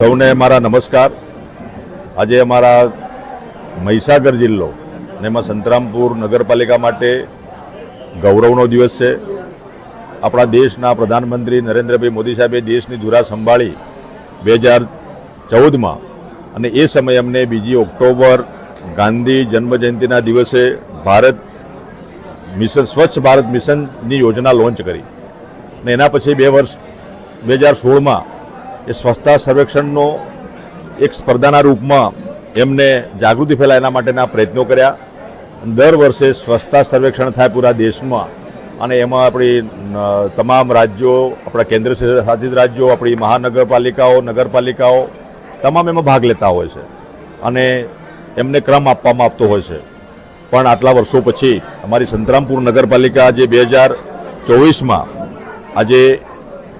સૌને મારા નમસ્કાર. આજે અમારા મહીસાગર જિલ્લો અને એમાં સંતરામપુર નગરપાલિકા માટે ગૌરવનો દિવસ છે. આપણા દેશના પ્રધાનમંત્રી નરેન્દ્રભાઈ મોદી સાહેબે દેશની ધુરા સંભાળી બે હજાર ચૌદમાં અને એ સમયે અમને બીજી ઓક્ટોબર ગાંધી જન્મજયંતિના દિવસે ભારત મિશન, સ્વચ્છ ભારત મિશનની યોજના લોન્ચ કરી. અને એના પછી બે વર્ષ, બે હજાર સોળમાં એ સ્વચ્છતા સર્વેક્ષણનો એક સ્પર્ધાના રૂપમાં એમને જાગૃતિ ફેલાય એના માટેના પ્રયત્નો કર્યા. દર વર્ષે સ્વચ્છતા સર્વેક્ષણ થાય પૂરા દેશમાં. અને એમાં આપણી તમામ રાજ્યો, આપણા કેન્દ્ર શાસિત રાજ્યો, આપણી મહાનગરપાલિકાઓ, નગરપાલિકાઓ, તમામ એમાં ભાગ લેતા હોય છે. અને એમને ક્રમ આપવામાં આવતો હોય છે. પણ આટલા વર્ષો પછી અમારી સંતરામપુર નગરપાલિકા આજે બે હજાર ચોવીસમાં આજે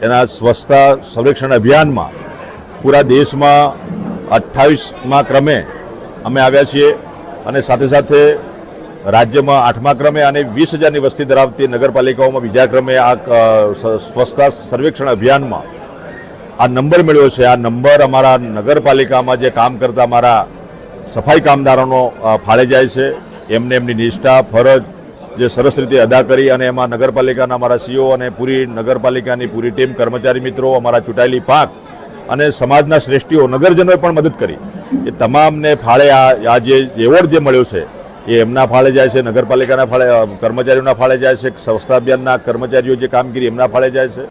એના સ્વચ્છતા સર્વેક્ષણ અભિયાનમાં પૂરા દેશમાં અઠ્ઠાવીસમાં ક્રમે અમે આવ્યા છીએ અને સાથે સાથે રાજ્યમાં આઠમા ક્રમે અને વીસ હજારની વસ્તી ધરાવતી નગરપાલિકાઓમાં બીજા ક્રમે આ સ્વચ્છતા સર્વેક્ષણ અભિયાનમાં આ નંબર મેળવ્યો છે. આ નંબર અમારા નગરપાલિકામાં જે કામ કરતા અમારા સફાઈ કામદારોનો ફાળે જાય છે. એમને એમની નિષ્ઠા, ફરજ જે સરસ રીતે અદા કરી અને એમાં નગરપાલિકાના અમારા સીઓ અને પૂરી નગરપાલિકાની પૂરી ટીમ, કર્મચારી મિત્રો, અમારા ચૂંટાયેલી પાક અને સમાજના શ્રેષ્ઠીઓ, નગરજનોએ પણ મદદ કરી. એ તમામને ફાળે આ જે એવોર્ડ જે મળ્યો છે, એ એમના ફાળે જાય છે, નગરપાલિકાના ફાળે કર્મચારીઓના ફાળે જાય છે સ્વચ્છતા અભિયાનના કર્મચારીઓ જે કામગીરી એમના ફાળે જાય છે.